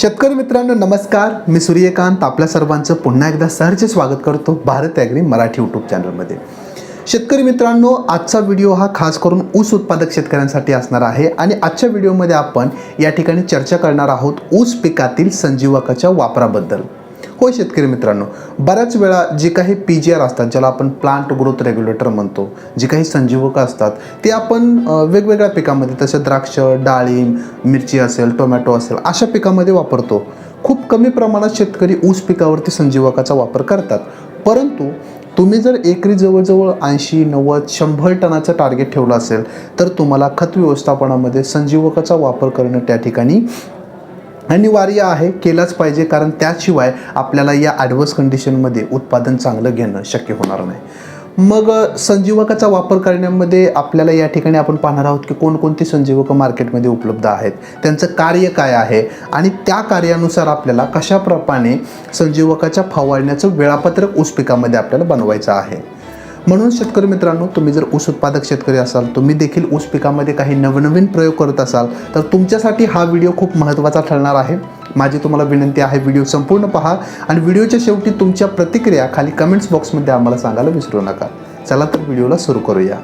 शेतकरी मित्रांनो नमस्कार. मी सूर्यकांत. आपल्या सर्वांचं पुन्हा एकदा सहर्ष स्वागत करतो भारत ॲग्री मराठी यूट्यूब चॅनलमध्ये. शेतकरी मित्रांनो आजचा व्हिडिओ हा खास करून ऊस उत्पादक शेतकऱ्यांसाठी असणार आहे आणि आजच्या व्हिडिओमध्ये आपण या ठिकाणी चर्चा करणार आहोत ऊस पिकातील संजीवकाच्या वापराबद्दल. होय शेतकरी मित्रांनो बऱ्याच वेळा जे काही पी जी आर असतात ज्याला आपण प्लांट ग्रोथ रेग्युलेटर म्हणतो जे काही संजीवक असतात ते आपण वेगवेगळ्या पिकामध्ये तसे द्राक्ष डाळिंब मिरची असेल टोमॅटो असेल अशा पिकामध्ये वापरतो. खूप कमी प्रमाणात शेतकरी ऊस पिकावरती संजीवकाचा वापर करतात. परंतु तुम्ही जर एकरी जवळजवळ ऐंशी नव्वद शंभर टनाचं टार्गेट ठेवलं असेल तर तुम्हाला खत व्यवस्थापनामध्ये संजीवकाचा वापर करणं त्या ठिकाणी अनिवार्य आहे केलाच पाहिजे कारण त्याशिवाय आपल्याला या ॲडव्हर्स कंडिशनमध्ये उत्पादन चांगलं घेणं शक्य होणार नाही. मग संजीवकाचा वापर करण्यामध्ये आपल्याला या ठिकाणी आपण पाहणार आहोत की कोणकोणती संजीवकं मार्केटमध्ये उपलब्ध आहेत त्यांचं कार्य काय आहे आणि त्या कार्यानुसार आपल्याला कशाप्रमाणे संजीवकाच्या फवारण्याचं वेळापत्रक ऊस पिकामध्ये आपल्याला बनवायचं आहे. म्हणून शेतकरी मित्रांनो तुम्ही जर ऊस उत्पादक शेतकरी असाल तुम्ही देखील ऊस पिकामध्ये काही नवनवीन प्रयोग करत असाल तर तुमच्यासाठी हा व्हिडिओ खूप महत्त्वाचा ठरणार आहे. माझी तुम्हाला विनंती आहे व्हिडिओ संपूर्ण पहा आणि व्हिडिओच्या शेवटी तुमच्या प्रतिक्रिया खाली कमेंट्स बॉक्समध्ये आम्हाला सांगायला विसरू नका. चला तर व्हिडिओला सुरू करूया.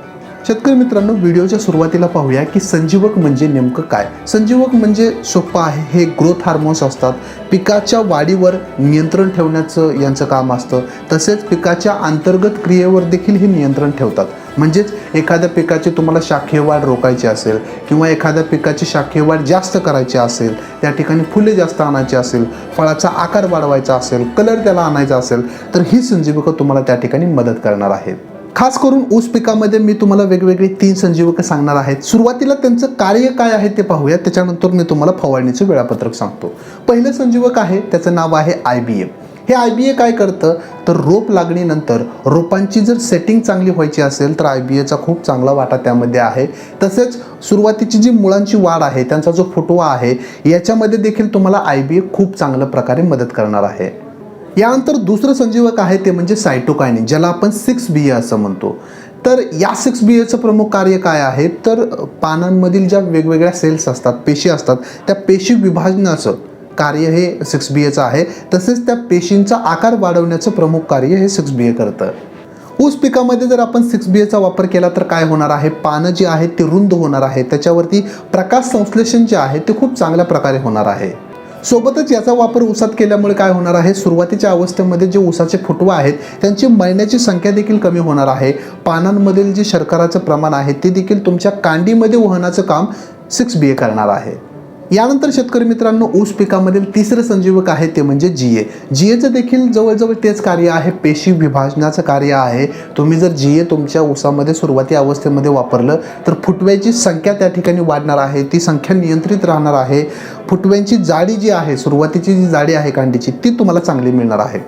शेतकरी मित्रांनो व्हिडिओच्या सुरुवातीला पाहूया की संजीवक म्हणजे नेमकं काय? संजीवक म्हणजे सोपं आहे हे ग्रोथ हार्मोन्स असतात. पिकाच्या वाढीवर नियंत्रण ठेवण्याचं यांचं काम असतं. तसेच पिकाच्या अंतर्गत क्रियेवर देखील हे नियंत्रण ठेवतात. म्हणजेच एखाद्या पिकाची तुम्हाला शाखेवाढ वाढ रोखायची असेल किंवा एखाद्या पिकाची शाखीय वाढ जास्त करायची असेल त्या ठिकाणी फुले जास्त आणायची असेल फळाचा आकार वाढवायचा असेल कलर त्याला आणायचा असेल तर ही संजीवकं तुम्हाला त्या ठिकाणी मदत करणार आहेत. खास करून ऊस पिकामध्ये मी तुम्हाला वेगवेगळी तीन संजीवकं सांगणार आहेत. सुरुवातीला त्यांचं कार्य काय आहे ते पाहूया. त्याच्यानंतर मी तुम्हाला फवारणीचं वेळापत्रक सांगतो. पहिलं संजीवक आहे त्याचं नाव आहे आय बी एम हे आय बी ए काय करतं? तर रोप लागणीनंतर रोपांची जर सेटिंग चांगली व्हायची असेल तर आय बी एचा खूप चांगला वाटा त्यामध्ये आहे. तसेच सुरुवातीची जी मुळांची वाढ आहे त्यांचा जो फुटवा आहे याच्यामध्ये देखील तुम्हाला आय बी ए खूप चांगल्या प्रकारे मदत करणार आहे. यानंतर दुसरं संजीवक आहे ते म्हणजे सायटोकायनिन ज्याला आपण सिक्स बी ए असं म्हणतो. तर या सिक्स बी एचं प्रमुख कार्य काय आहे? तर पानांमधील ज्या वेगवेगळ्या सेल्स असतात पेशी असतात त्या पेशी विभाजनाचं कार्य हे सिक्स बी एचं आहे. तसेच त्या पेशींचा आकार वाढवण्याचं प्रमुख कार्य हे सिक्स बी ए करतं. ऊस पिकामध्ये जर आपण सिक्स बी एचा वापर केला तर काय होणार आहे? पानं जी आहेत ते रुंद होणार आहे. त्याच्यावरती प्रकाश संश्लेषण जे आहे ते खूप चांगल्या प्रकारे होणार आहे. सोबतच याचा वापर ऊसात केल्यामुळे काय होणार आहे? सुरुवातीच्या अवस्थेमध्ये जे ऊसाचे फुटवा आहेत त्यांची मळण्याची संख्या देखील कमी होणार आहे. पानांमधील जे शर्कराचं प्रमाण आहे ते देखील तुमच्या कांडीमध्ये वहनाचं काम सिक्स बी ए करणार आहे. यानंतर शेतकरी मित्रांनो ऊस पिकामधील तिसरं संजीवक आहे ते म्हणजे जी ए जी एचं देखील जवळजवळ तेच कार्य आहे पेशी विभाजनाचं कार्य आहे. तुम्ही जर जी ए तुमच्या ऊसामध्ये सुरुवाती अवस्थेमध्ये वापरलं तर फुटव्याची संख्या त्या ठिकाणी वाढणार आहे ती संख्या नियंत्रित राहणार आहे. फुटव्यांची जाडी जी आहे सुरुवातीची जी जाडी आहे कांडीची ती तुम्हाला चांगली मिळणार आहे.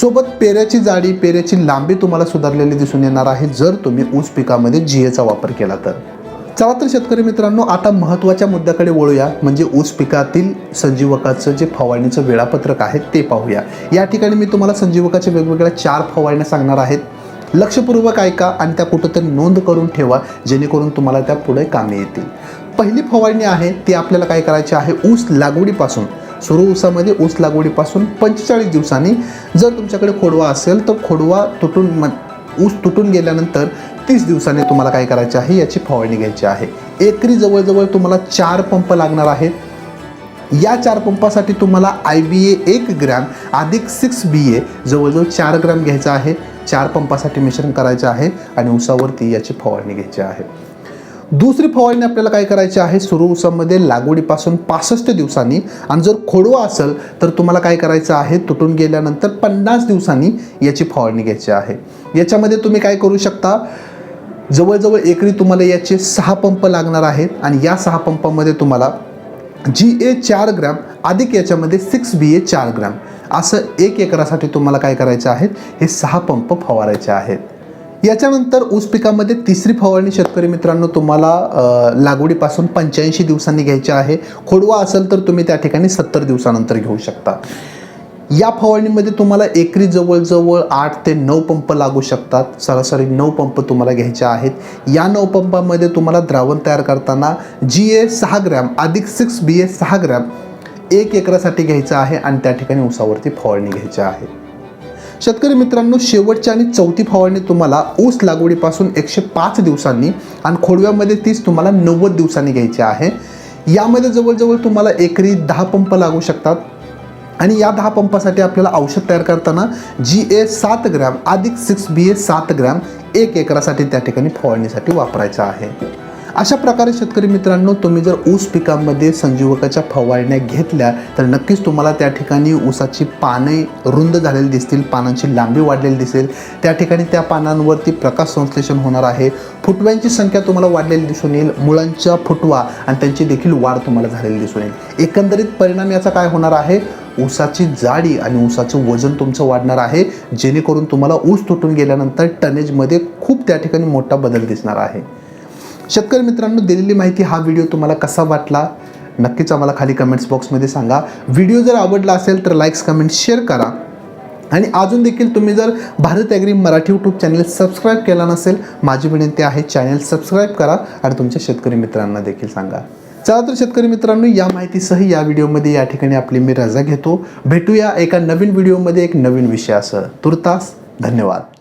सोबत पेऱ्याची जाडी पेऱ्याची लांबी तुम्हाला सुधारलेली दिसून येणार आहे जर तुम्ही ऊस पिकामध्ये जी एचा वापर केला तर. चला तर शेतकरी मित्रांनो आता महत्त्वाच्या मुद्द्याकडे वळूया. म्हणजे ऊस पिकातील संजीवकाचं जे फवारणीचं वेळापत्रक आहे ते पाहूया. या ठिकाणी मी तुम्हाला संजीवकाच्या वेगवेगळ्या चार फवारण्या सांगणार आहेत. लक्षपूर्वक ऐका आणि त्या कुठंतरी नोंद करून ठेवा जेणेकरून तुम्हाला त्या पुढे कामे येतील. पहिली फवारणी आहे ती आपल्याला काय करायची आहे? ऊस लागवडीपासून. सुरू ऊसामध्ये ऊस लागवडीपासून पंचेचाळीस दिवसांनी. जर तुमच्याकडे खोडवा असेल तर खोडवा तुटून म ऊस तुटून गेल्यानंतर तीस दिवसांनी तुम्हाला काय करायचे आहे याची फवारणी घ्यायची आहे. एकरी जवळजवळ तुम्हाला चार पंप लागणार आहेत. या चार पंपासाठी तुम्हाला आय बी ए एक ग्रॅम अधिक सिक्स बी ए जवळजवळ चार ग्रॅम घ्यायचा आहे. चार पंपासाठी मिश्रण करायचं आहे आणि उसावरती याची फवारणी घ्यायची आहे. दुसरी फवारणी आपल्याला काय करायची आहे? सुरू ऊसामध्ये लागवडीपासून पासष्ट दिवसांनी. आणि जर खोडवा असेल तर तुम्हाला काय करायचं आहे? तुटून गेल्यानंतर पन्नास दिवसांनी याची फवारणी घ्यायची आहे. याच्यामध्ये तुम्ही काय करू शकता? जवळजवळ एकरी तुम्हाला याचे सहा पंप लागणार आहेत. आणि या सहा पंपामध्ये तुम्हाला जी ए चार ग्रॅम अधिक याच्यामध्ये सिक्स बी ए चार ग्रॅम असं एक एकरासाठी तुम्हाला काय करायचं आहेत? हे सहा पंप फवारायचे आहेत. याच्यानंतर ऊस पिकामध्ये तिसरी फवारणी शेतकरी मित्रांनो तुम्हाला लागवडीपासून पंच्याऐंशी दिवसांनी घ्यायची आहे. खोडवा असेल तर तुम्ही त्या ठिकाणी सत्तर दिवसानंतर घेऊ शकता. या फवारणीमध्ये तुम्हाला एकरी जवळजवळ आठ ते नऊ पंप लागू शकतात. सरासरी नऊ पंप तुम्हाला घ्यायचे आहेत. या नऊ पंपामध्ये तुम्हाला द्रावण तयार करताना जी ए सहा ग्रॅम अधिक सिक्स बी ए सहा ग्रॅम एक एकरासाठी घ्यायचं आहे आणि त्या ठिकाणी उसावरती फवारणी घ्यायची आहे. शेतकरी मित्रांनो शेवटची आणि चौथी फवारणी तुम्हाला ऊस लागवडीपासून एकशे पाच दिवसांनी आणि खोडव्यामध्ये तीच तुम्हाला नव्वद दिवसांनी घ्यायची आहे. यामध्ये जवळजवळ तुम्हाला एकरी दहा पंप लागू शकतात आणि या दहा पंपासाठी आपल्याला औषध तयार करताना जी ए सात ग्रॅम अधिक सिक्स बी ए सात ग्रॅम एक एकरासाठी त्या ठिकाणी फवारणीसाठी वापरायचं आहे. अशा प्रकारे शेतकरी मित्रांनो तुम्ही जर ऊस पिकांमध्ये संजीवकाच्या फवारण्या घेतल्या तर नक्कीच तुम्हाला त्या ठिकाणी ऊसाची पाने रुंद झालेली दिसतील पानांची लांबी वाढलेली दिसेल. त्या ठिकाणी त्या पानांवरती प्रकाश संश्लेषण होणार आहे. फुटव्यांची संख्या तुम्हाला वाढलेली दिसून येईल. मुळांचा फुटवा आणि त्यांची देखील वाढ तुम्हाला झालेली दिसून येईल. एकंदरीत परिणाम याचा काय होणार आहे? ऊसाची जाडी आणि ऊसाचं वजन तुमचं वाढणार आहे. जेणेकरून तुम्हाला ऊस तुटून गेल्यानंतर टनेजमध्ये खूप त्या ठिकाणी मोठा बदल दिसणार आहे. शेतकरी मित्रांनो दिलेली माहिती हा व्हिडिओ तुम्हाला कसा वाटला? नक्कीच आम्हाला खाली कमेंट्स बॉक्समध्ये सांगा. व्हिडिओ जर आवडला असेल तर लाईक्स कमेंट शेअर करा. आणि अजून देखील तुम्ही जर Bharat agri Marathi YouTube channel subscribe केला नसेल माझी विनंती आहे चॅनल सबस्क्राईब करा आणि तुमच्या शेतकरी मित्रांना देखील सांगा. चला तर शेतकरी मित्रांनो या माहितीसह या व्हिडिओमध्ये या ठिकाणी आपली मी रजा घेतो. भेटूया एका नवीन व्हिडिओमध्ये एक नवीन विषयासह. तुर्तास धन्यवाद.